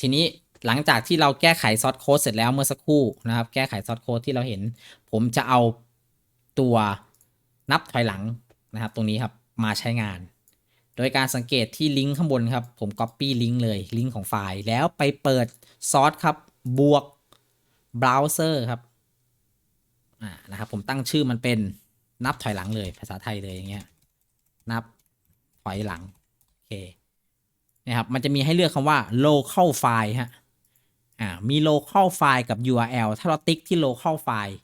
ทีนี้หลังจากที่เราแก้ไขซอสโค้ดเสร็จแล้วเมื่อสักครู่นะครับ แก้ไขซอสโค้ดที่เราเห็น ผมจะเอาตัวนับถอยหลังนะครับ ตรงนี้ครับมาใช้งาน โดยการสังเกตที่ลิงก์ข้างบนครับ ผม Copy ลิงก์เลยลิงก์ของไฟล์แล้วไปเปิดซอสครับบวก browser ครับอ่านะครับผมตั้งชื่อมันเป็นนับถอยหลังเลยภาษาไทยเลยอย่างเงี้ยนับถอยหลังโอเค นะครับมันจะมีให้เลือกคำว่า local file ฮะอ่ามี local file กับ URL ถ้าเราติ๊กที่ local file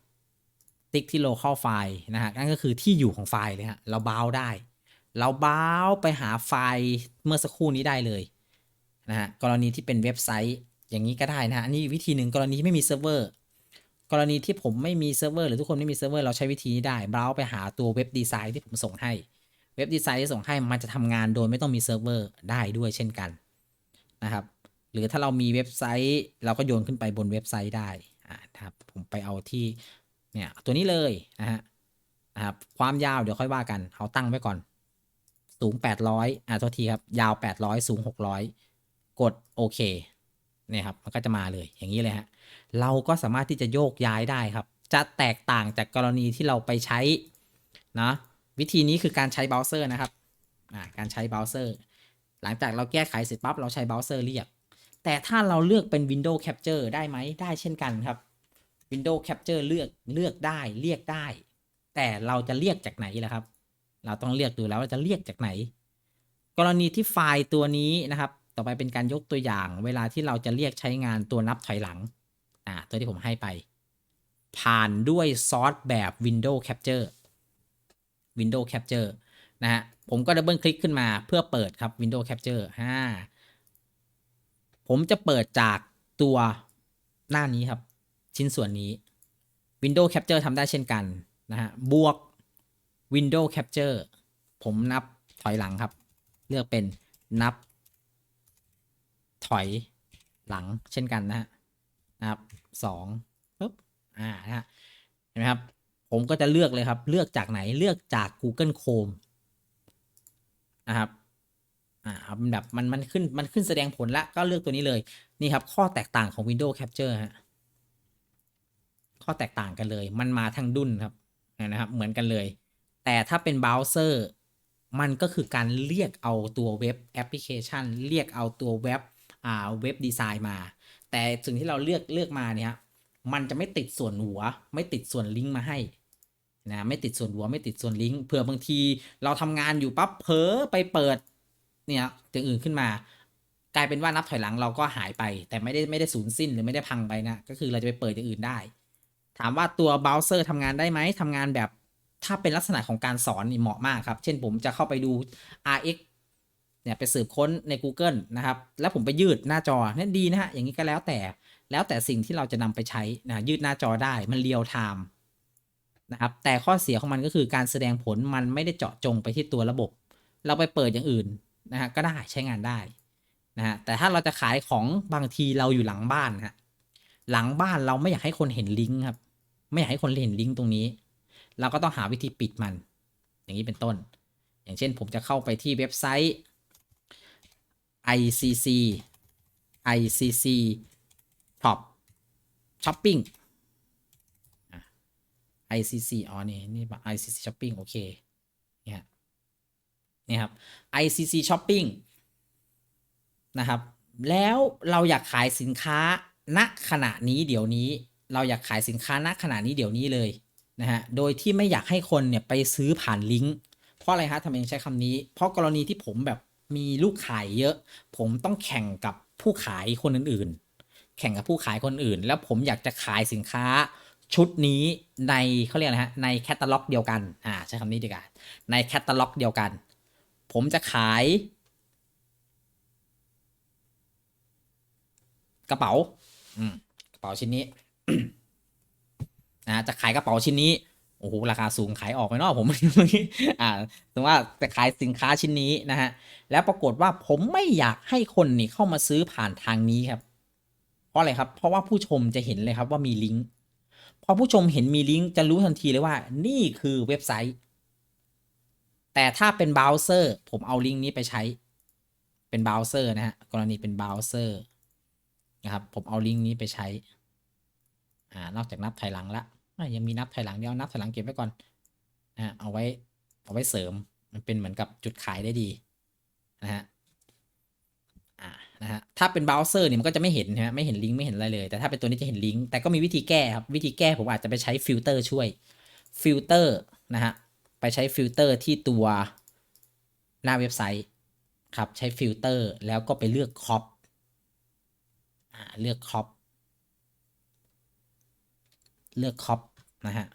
ติ๊กที่ local file นะฮะนั่นก็คือที่อยู่ของไฟล์เลยฮะเราบ้าวได้ เราบ้าวไปหาไฟล์เมื่อสักครู่นี้ได้เลยนะฮะกรณีที่เป็นเว็บไซต์อย่างนี้ก็ได้นะฮะอันนี้วิธีหนึ่งกรณีที่ไม่มีเซิร์ฟเวอร์กรณีที่ผมไม่มีเซิร์ฟเวอร์หรือทุกคนไม่มีเซิร์ฟเวอร์เราใช้วิธีนี้ได้ เบราว์ไปหาตัวเว็บดีไซน์ที่ผมส่งให้ เว็บดีไซน์ที่ส่งให้มันจะทำงานโดยไม่ต้องมีเซิร์ฟเวอร์ได้ด้วยเช่นกันนะครับหรือถ้าเรามีเว็บไซต์ เราก็โยนขึ้นไปบนเว็บไซต์ได้อ่าครับผมไปเอาที่เนี่ยตัวนี้เลยนะฮะนะครับความยาวเดี๋ยวค่อยว่ากัน เอาตั้งไว้ก่อน สูง 800อ่าโทษทีครับ ยาว 800 สูง 600 กดโอเคเนี่ยครับมันก็จะมาเลยอย่างนี้เลยฮะเราก็สามารถที่จะโยกย้ายได้ครับ จะแตกต่างจากกรณีที่เราไปใช้นะ วิธีนี้คือการใช้เบราว์เซอร์นะครับการใช้เบราว์เซอร์หลังจากเราแก้ไขเสร็จปั๊บเราใช้เบราว์เซอร์เรียก แต่ถ้าเราเลือกเป็น Windows Capture ได้ไหมได้เช่นกันครับ Windows Capture เลือกเลือกได้เรียกได้ แต่เราจะเรียกจากไหนล่ะครับ เราต้องเลือกดูแล้วว่าจะเรียกจากไหน กรณีที่ไฟล์ตัวนี้นะครับ ต่อไปเป็นการยกตัวอย่าง เวลาที่เราจะเรียกใช้งานตัวนับถอยหลังอ่าตัวที่ผมให้ไป ผ่านด้วยซอสแบบ Windows Capture Windows Capture นะฮะผมก็ดับเบิลคลิกขึ้นมาเพื่อเปิดครับ Windows Capture ฮ่าผมจะเปิดจากตัวหน้านี้ครับ ชิ้นส่วนนี้ Windows Capture ทำได้เช่นกันนะฮะบวก Windows Capture ผมนับถอยหลังครับ เลือกเป็นนับ ถอยหลังเช่นกันนะฮะนะครับสองปึ๊บอ่านะฮะเห็นไหมครับ ผมก็จะเลือกเลยครับ เลือกจากไหนเลือกจาก Google Chrome นะครับอ่าเอาเป็นแบบมันมันขึ้นมันขึ้นแสดงผลละก็เลือกตัวนี้เลยนี่ครับ ข้อแตกต่างของ Windows Capture ฮะข้อแตกต่างกันเลย มันมาทางดุนครับนะครับ เหมือนกันเลย แต่ถ้าเป็นเบราว์เซอร์มันก็คือการเรียกเอาตัวเว็บแอปพลิเคชัน เรียกเอาตัวเว็บอ่าเว็บดีไซน์มา แต่สิ่งที่เราเลือกเลือกมาเนี่ยมันจะไม่ติดส่วนหัว ไม่ติดส่วนลิงก์มาให้ นะไม่ติดส่วนหัวไม่ติดส่วนลิงก์เผื่อบางทีเราทำงานอยู่ปั๊บเผลอไปเปิดเนี่ยอย่างอื่นขึ้นมา กลายเป็นว่านับถอยหลังเราก็หายไป แต่ไม่ได้ไม่ได้สูญสิ้นหรือไม่ได้พังไปนะก็คือเราจะไปเปิดอย่างอื่นได้ ถามว่าตัวเบราว์เซอร์ทำงานได้ไหมทำงานแบบถ้าเป็นลักษณะของการสอนนี่เหมาะมากครับ เช่นผมจะเข้าไปดู RX เนี่ยไปสืบค้นใน Google นะครับ แล้วผมไปยืดหน้าจอนั่ดีนะฮะอย่างนี้ก็แล้วแต่แล้วแต่สิ่งที่เราจะนำไปใช้นะยืดหน้าจอได้มันเรียลไทม์ นะครับ แต่ข้อเสียของมันก็คือการแสดงผลมันไม่ได้เจาะจงไปที่ตัวระบบ เราไปเปิดอย่างอื่นนะฮะก็ได้ใช้งานได้นะฮะแต่ถ้าเราจะขายของบางทีเราอยู่หลังบ้านฮะหลังบ้านเราไม่อยากให้คนเห็นลิงก์ครับ ไม่อยากให้คนเห็นลิงก์ตรงนี้ เราก็ต้องหาวิธีปิดมัน อย่างนี้เป็นต้น อย่างเช่นผมจะเข้าไปที่เว็บไซต์ ICC ICC Top Shopping ICC อ๋อนี่นี่ ICC Shopping โอเคเนี่ยนี่ครับ ICC Shopping นะครับ แล้วเราอยากขายสินค้าณขณะนี้เดี๋ยวนี้ เราอยากขายสินค้าณขณะนี้เดี๋ยวนี้เลยนะฮะโดยที่ไม่อยากให้คนเนี่ยไปซื้อผ่านลิงก์เพราะอะไรฮะทำไมใช้คำนี้ เพราะกรณีที่ผมแบบมีลูกขายเยอะ ผมต้องแข่งกับผู้ขายคนอื่นๆ แข่งกับผู้ขายคนอื่น แล้วผมอยากจะขายสินค้า ชุดนี้ในเขาเรียกอะไรฮะในแคตตาล็อกเดียวกันอ่าใช้คำนี้ดีกว่าในแคตตาล็อกเดียวกัน ผมจะขาย กระเป๋าอืมกระเป๋าชิ้นนี้นะจะขายกระเป๋าชิ้นนี้โอ้โหราคาสูงขายออกไปเนอะผมอ่าถึงว่าจะขายสินค้าชิ้นนี้นะฮะแล้วปรากฏว่าผมไม่อยากให้คนนี่เข้ามาซื้อผ่านทางนี้ครับ เพราะอะไรครับ เพราะว่าผู้ชมจะเห็นเลยครับว่ามีลิงก์ พอผู้ชมเห็นมีลิงก์จะรู้ทันทีเลยว่า นี่คือเว็บไซต์ แต่ถ้าเป็นเบราว์เซอร์ผมเอาลิงก์นี้ไปใช้ เป็นเบราว์เซอร์นะฮะกรณีเป็นเบราว์เซอร์นะครับผมเอาลิงก์นี้ไปใช้อ่านอกจากนับถอยหลังละยังมีนับถอยหลังเดี๋ยวนับถอยหลังเก็บไว้ก่อนนะเอาไว้เอาไว้เสริมมันเป็นเหมือนกับจุดขายได้ดีนะฮะอ่า นะฮะถ้าเป็นเบราว์เซอร์เนี่ยมันก็จะไม่เห็นนะฮะไม่เห็นลิงก์ไม่เห็นอะไรเลย แต่ถ้าเป็นตัวนี้จะเห็นลิงก์แต่ก็มีวิธีแก้ครับ วิธีแก้ผมอาจจะไปใช้ฟิลเตอร์ช่วยฟิลเตอร์นะฮะไปใช้ฟิลเตอร์ที่ตัวหน้าเว็บไซต์ครับใช้ฟิลเตอร์แล้วก็ไปเลือกครอปเลือกครอปเลือกครอปนะฮะ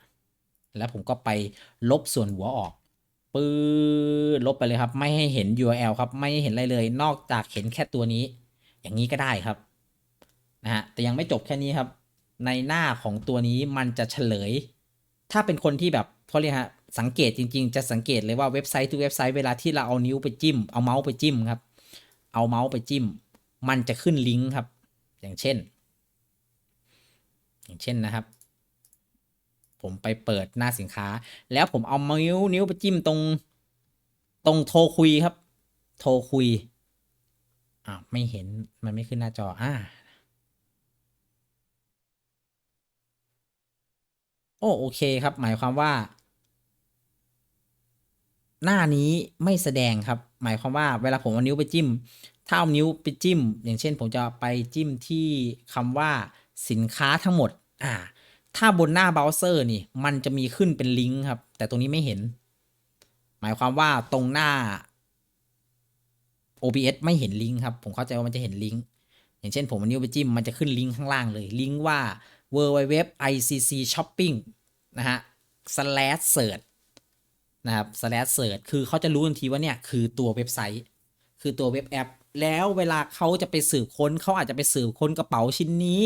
แล้วผมก็ไปลบส่วนหัวออก ปื้อลบไปเลยครับ ไม่ให้เห็น URL ครับ ไม่ให้เห็นอะไรเลย นอกจากเห็นแค่ตัวนี้ อย่างนี้ก็ได้ครับนะฮะแต่ยังไม่จบแค่นี้ครับ ในหน้าของตัวนี้มันจะเฉลย ถ้าเป็นคนที่แบบเขาเรียกฮะสังเกตจริง ๆ จะสังเกตเลยว่าเว็บไซต์ทุกเว็บไซต์เวลาที่เราเอานิ้วไปจิ้ม เอาเมาส์ไปจิ้มครับ เอาเมาส์ไปจิ้ม มันจะขึ้นลิงก์ครับ อย่างเช่น อย่างเช่นนะครับ ผมไปเปิดหน้าสินค้า แล้วผมเอานิ้วนิ้วไปจิ้มตรง ตรงโทรคุยครับ โทรคุยอ่าวไม่เห็นมันไม่ขึ้นหน้าจออ่าโอ้โอเคครับ หมายความว่า หน้านี้ไม่แสดงครับ หมายความว่าเวลาผมเอานิ้วไปจิ้ม ถ้าเอานิ้วไปจิ้ม อย่างเช่น ผมจะไปจิ้มที่คำว่าสินค้าทั้งหมด อ่า ถ้าบนหน้าเบราว์เซอร์นี่ มันจะมีขึ้นเป็นลิงก์ครับ แต่ตรงนี้ไม่เห็น หมายความว่าตรงหน้า OBS ไม่เห็นลิงก์ครับ ผมเข้าใจว่ามันจะเห็นลิงก์ อย่างเช่นผมนิ้วไปจิ้ม มันจะขึ้นลิงก์ข้างล่างเลย ลิงก์ว่า www icc shopping นะฮะ slash search นะครับ slash search คือเขาจะรู้ทันทีว่าเนี่ยคือตัวเว็บไซต์ คือตัวเว็บแอป แล้วเวลาเขาจะไปสืบค้นเขาอาจจะไปสืบค้นกระเป๋าชิ้นนี้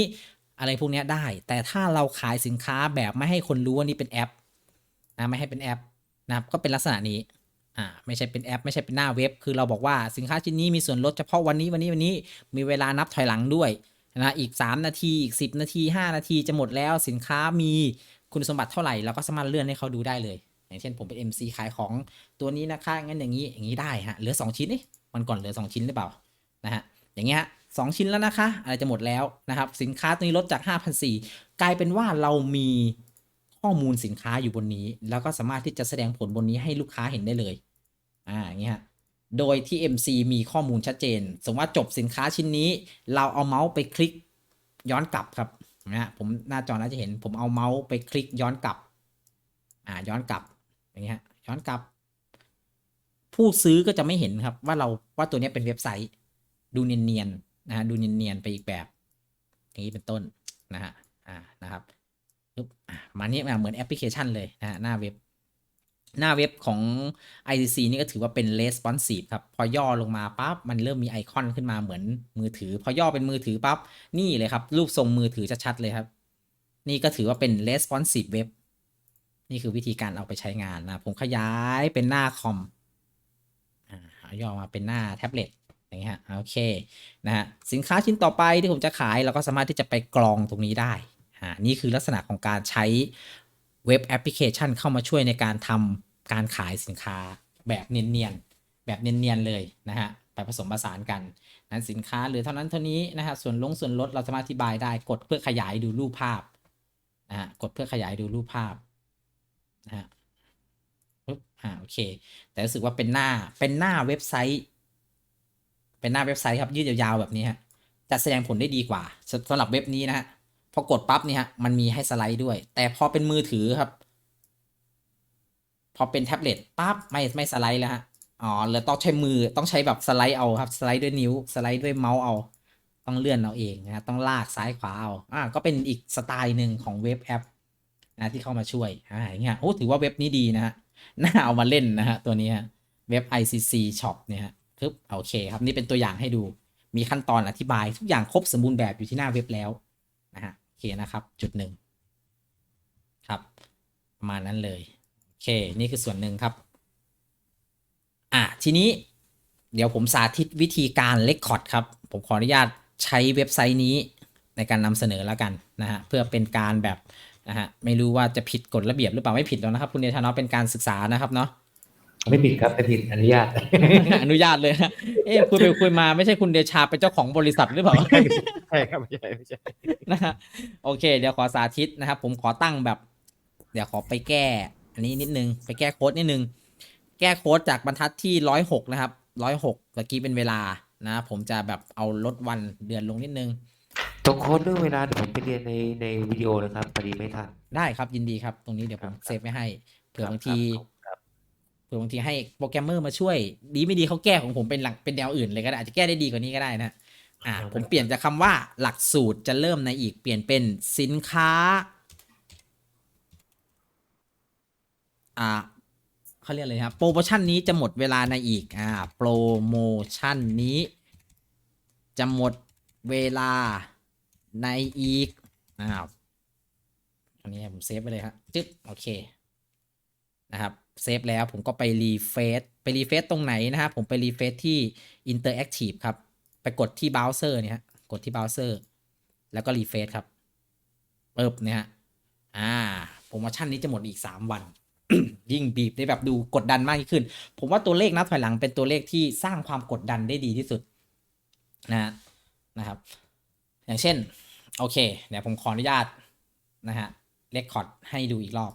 อะไรพวกนี้ได้ แต่ถ้าเราขายสินค้าแบบไม่ให้คนรู้ว่านี่เป็นแอปนะไม่ให้เป็นแอปนะครับก็เป็นลักษณะนี้อ่าไม่ใช่เป็นแอป ไม่ใช่เป็นหน้าเว็บ คือเราบอกว่าสินค้าชิ้นนี้มีส่วนลดเฉพาะวันนี้วันนี้วันนี้มีเวลานับถอยหลังด้วยนะอีก 3 นาทีอีก 10 นาที 5 นาทีจะหมดแล้วสินค้ามีคุณสมบัติเท่าไหร่เราก็สามารถเลื่อนให้เขาดูได้เลย อย่างเช่นผมเป็น MC ขายของตัวนี้นะคะงั้นอย่างนี้อย่างนี้ได้ฮะเหลือ 2 ชิ้นนี่มันก่อนเหลือ 2 ชิ้นหรือเปล่านะฮะอย่างเงี้ยฮะ สองชิ้นแล้วนะคะอะไรจะหมดแล้วนะครับ สินค้าตัวนี้ลดจาก 5,400 กลายเป็นว่าเรามีข้อมูลสินค้าอยู่บนนี้ แล้วก็สามารถที่จะแสดงผลบนนี้ให้ลูกค้าเห็นได้เลย อ่าอย่างเงี้ยฮะโดยที่ MC มีข้อมูลชัดเจน สมมติว่าจบสินค้าชิ้นนี้ เราเอาเมาส์ไปคลิกย้อนกลับครับนะฮะผมหน้าจอน่าจะเห็น ผมเอาเมาส์ไปคลิกย้อนกลับ อ่าย้อนกลับ อย่างเงี้ยฮะย้อนกลับ ผู้ซื้อก็จะไม่เห็นครับ ว่าเราว่าตัวนี้เป็นเว็บไซต์ ดูเนียนๆ นะฮะดูเนียนๆไปอีกแบบอย่างนี้เป็นต้นนะฮะอ่านะครับปึ๊บมาเนี้ยเหมือนแอปพลิเคชันเลยนะฮะหน้าเว็บ หน้าเว็บของ ICC นี่ก็ถือว่าเป็น responsive ครับ พอย่อลงมาปั๊บมันเริ่มมีไอคอนขึ้นมาเหมือนมือถือ พอย่อเป็นมือถือปั๊บนี่เลยครับ รูปทรงมือถือชัดๆเลยครับ นี่ก็ถือว่าเป็น responsive web นี่คือวิธีการเอาไปใช้งานนะ ผมขยายเป็นหน้าคอมอ่าย่อมาเป็นหน้าแท็บเล็ต อย่างเงี้ยฮะโอเคนะฮะสินค้าชิ้นต่อไปที่ผมจะขายเราก็สามารถที่จะไปกรองตรงนี้ได้อ่านี่คือลักษณะของการใช้เว็บแอปพลิเคชันเข้ามาช่วยในการทำการขายสินค้าแบบเนียนๆแบบเนียนๆเลยนะฮะไปผสมผสานกันนั้นสินค้าหรือเท่านั้นเท่านี้นะฮะส่วนลงส่วนลดเราสามารถอธิบายได้กดเพื่อขยายดูรูปภาพนะฮะกดเพื่อขยายดูรูปภาพนะฮะปึ๊บอ่าโอเค แต่รู้สึกว่าเป็นหน้าเป็นหน้าเว็บไซต์ เป็นหน้าเว็บไซต์ครับยืดยาวๆแบบนี้ฮะจะแสดงผลได้ดีกว่าสสำหรับเว็บนี้นะฮะพอกดปั๊บเนี่ยฮะมันมีให้สไลด์ด้วย แต่พอเป็นมือถือครับ พอเป็นแท็บเล็ตปั๊บไม่ไม่สไลด์แล้วฮะอ๋อแล้วต้องใช้มือต้องใช้แบบสไลด์เอาครับสไลด์ด้วยนิ้วสไลด์ด้วยเมาส์เอาต้องเลื่อนเอาเองนะฮะต้องลากซ้ายขวาเอาอ่าก็เป็นอีกสไตล์หนึ่งของเว็บแอปนะที่เข้ามาช่วยอ่าอย่างเงี้ยโอ้ถือว่าเว็บนี้ดีนะฮะน่าเอามาเล่นนะฮะตัวนี้ฮะเว็บ ICC Shop เนี่ยฮะ ปึ๊บโอเคครับนี่เป็นตัวอย่างให้ดู มีขั้นตอนอธิบาย ทุกอย่างครบสมบูรณ์แบบอยู่ที่หน้าเว็บแล้วนะฮะโอเคนะครับจุดหนึ่งครับประมาณนั้นเลยโอเคนี่คือส่วนหนึ่งครับอะทีนี้เดี๋ยวผมสาธิตวิธีการเลคคอร์ดครับ ผมขออนุญาตใช้เว็บไซต์นี้ในการนำเสนอแล้วกันนะฮะเพื่อเป็นการแบบนะฮะไม่รู้ว่าจะผิดกฎระเบียบหรือเปล่าไม่ผิดแล้วนะครับ คุณเดชานาะเป็นการศึกษานะครับเนาะ ไม่ผิดครับไม่ผิดอนุญาต อนุญาตเลยฮะเอ๊ะคุยไปคุยมาไม่ใช่คุณเดชาเป็นเจ้าของบริษัทหรือเปล่าใช่ครับไม่ใช่ไม่ใช่นะฮะโอเค เดี๋ยวขอสาธิตนะครับ ผมขอตั้งแบบ เดี๋ยวขอไปแก้ อันนี้นิดนึง ไปแก้โค้ดนิดนึง แก้โค้ดจากบรรทัดที่ร้อยหกนะครับร้อยหกเมื่อกี้เป็นเวลานะ ผมจะแบบเอาลดวันเดือนลงนิดนึงตรงโค้ดเรื่องเวลาเดี๋ยวผมไปเรียนในในวิดีโอนะครับพอดีไม่ทันได้ครับยินดีครับ ตรงนี้เดี๋ยวผมครับเซฟไว้ให้เผื่อบางทีครับเผื่อบางทีให้โปรแกรมเมอร์มาช่วย ดีไม่ดีเขาแก้ของผมเป็นหลักเป็นแนวอื่นเลยก็ได้อาจจะแก้ได้ดีกว่านี้ก็ได้นะอ่าผมเปลี่ยนจากคำว่าหลักสูตรจะเริ่มในอีกเปลี่ยนเป็นสินค้าอ่าเขาเรียกอะไรครับโปรโมชั่นนี้จะหมดเวลาในอีกอ่าโปรโมชั่นนี้ จะหมดเวลาในอีกอ้าวอันนี้ผมเซฟไปเลยครับจึ๊บโอเค นะครับเซฟแล้วผมก็ไปรีเฟซไปรีเฟซตรงไหนนะครับผมไปรีเฟซที่ Interactive ครับ ไปกดที่เบราว์เซอร์เนี่ยกดที่เบราว์เซอร์แล้วก็รีเฟซครับเปิบเนี่ยฮะอ่าโปรโมชั่นนี้จะหมดอีก 3 วัน ยิ่งบีบได้แบบดูกดดันมากยิ่งขึ้น ผมว่าตัวเลขนับถอยหลังเป็นตัวเลขที่สร้างความกดดันได้ดีที่สุดนะฮะนะครับ อย่างเช่น โอเค เดี๋ยวผมขออนุญาตนะฮะเรคคอร์ดให้ดูอีกรอบ